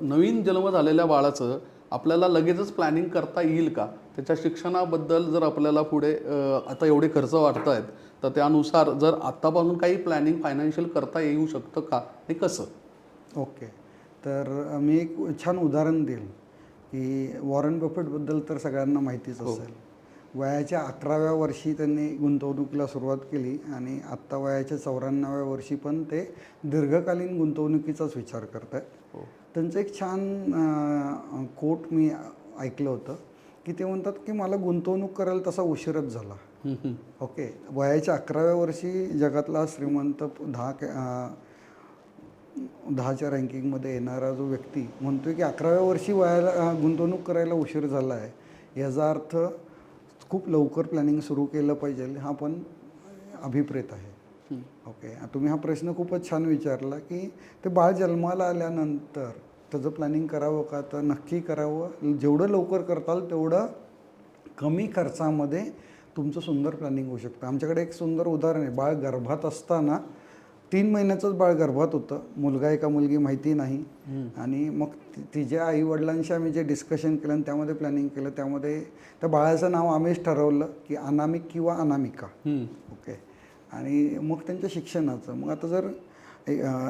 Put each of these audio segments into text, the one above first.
नवीन जन्म झालेल्या बाळाचं आपल्याला लगेचच प्लॅनिंग करता येईल का? त्याच्या शिक्षणाबद्दल जर आपल्याला पुढे आता एवढे खर्च वाढत आहेत तर त्यानुसार जर आत्तापासून काही प्लॅनिंग फायनान्शियल करता येऊ शकतं का? आणि कसं? ओके. तर मी एक छान उदाहरण देईल की वॉरन बफेटबद्दल तर सगळ्यांना माहितीच असेल. वयाच्या अकराव्या वर्षी त्यांनी गुंतवणुकीला सुरुवात केली आणि आत्ता वयाच्या चौऱ्याण्णव्या वर्षी पण ते दीर्घकालीन गुंतवणुकीचाच विचार करत आहेत. हो. त्यांचं एक छान कोट मी ऐकलं होतं की ते म्हणतात की मला गुंतवणूक करायला तसा उशीरच झाला. ओके. वयाच्या अकराव्या वर्षी जगातला श्रीमंत दहा दहाच्या रँकिंगमध्ये येणारा जो व्यक्ती म्हणतोय की अकराव्या वर्षी वयाला गुंतवणूक करायला उशीर झाला आहे. याचा अर्थ खूप लवकर प्लॅनिंग सुरू केलं पाहिजे हा पण अभिप्रेत आहे. ओके तुम्ही हा प्रश्न खूपच छान विचारला की ते बाळ जन्माला आल्यानंतर त्याचं प्लॅनिंग करावं का? तर नक्की करावं. जेवढं लवकर करताल तेवढं कमी खर्चामध्ये तुमचं सुंदर प्लॅनिंग होऊ शकतं. आमच्याकडे एक सुंदर उदाहरण आहे. बाळ गर्भात असताना तीन महिन्याचंच बाळ गर्भात होतं. मुलगा आहे का मुलगी माहिती नाही. आणि मग तिच्या आईवडिलांशी आम्ही जे डिस्कशन केलं आणि त्यामध्ये प्लॅनिंग केलं त्यामध्ये त्या बाळाचं नाव आम्हीच ठरवलं की अनामिक किंवा अनामिका. ओके. आणि मग त्यांच्या शिक्षणाचं. मग आता जर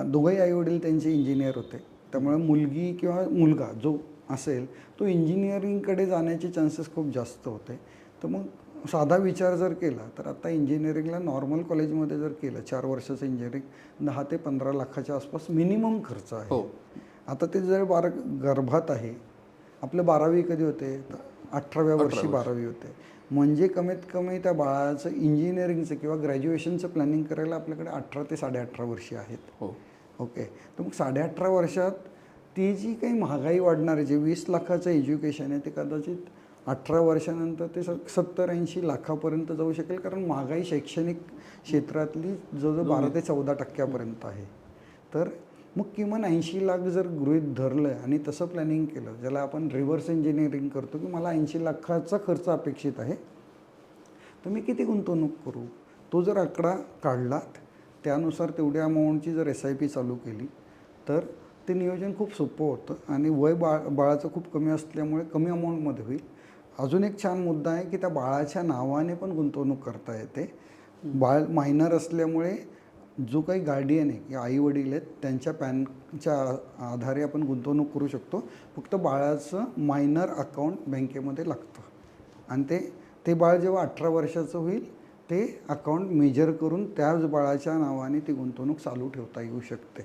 दोघंही आईवडील त्यांचे इंजिनियर होते. त्यामुळे मुलगी किंवा मुलगा जो असेल तो इंजिनिअरिंगकडे जाण्याचे चान्सेस खूप जास्त होते. तर मग साधा विचार जर केला तर आता इंजिनिअरिंगला नॉर्मल कॉलेजमध्ये जर केलं चार वर्षाचं इंजिनिअरिंग दहा ते पंधरा लाखाच्या आसपास मिनिमम खर्च आहे. हो. आता ते जर बारा गर्भात आहे आपलं बारावी कधी होते? अठराव्या वर्षी बारावी होते. म्हणजे कमीत कमी त्या बाळाचं इंजिनिअरिंगचं किंवा ग्रॅज्युएशनचं प्लॅनिंग करायला आपल्याकडे अठरा ते साडे अठरा वर्षी आहेत. हो. ओके. तर मग साडे अठरा वर्षात ती जी काही महागाई वाढणार आहे जे वीस लाखाचं एज्युकेशन आहे ते कदाचित अठरा वर्षानंतर ते स सत्तर ऐंशी लाखापर्यंत जाऊ शकेल कारण महागाई शैक्षणिक क्षेत्रातली जवळजवळ बारा ते चौदा टक्क्यापर्यंत आहे. तर मग किमान ऐंशी लाख जर गृहीत धरलं आणि तसं प्लॅनिंग केलं ज्याला आपण रिव्हर्स इंजिनिअरिंग करतो की मला ऐंशी लाखाचा खर्च अपेक्षित आहे तर मी किती गुंतवणूक करू? तो जर आकडा काढलात त्यानुसार तेवढ्या अमाऊंटची जर एस आय पी चालू केली तर ते नियोजन खूप सोपं होतं आणि वय बाळ बाळाचं खूप कमी असल्यामुळे कमी अमाऊंटमध्ये होईल. अजून एक छान मुद्दा आहे की त्या बाळाच्या नावाने पण गुंतवणूक करता येते. बाळ मायनर असल्यामुळे जो काही गार्डियन आहे किंवा आई वडील आहेत त्यांच्या पॅनच्या आधारे आपण गुंतवणूक करू शकतो. फक्त बाळाचं मायनर अकाउंट बँकेमध्ये लागतं. आणि ते ते बाळ जेव्हा अठरा वर्षाचं होईल ते अकाउंट मेजर करून त्याच बाळाच्या नावाने ती गुंतवणूक चालू ठेवता येऊ शकते.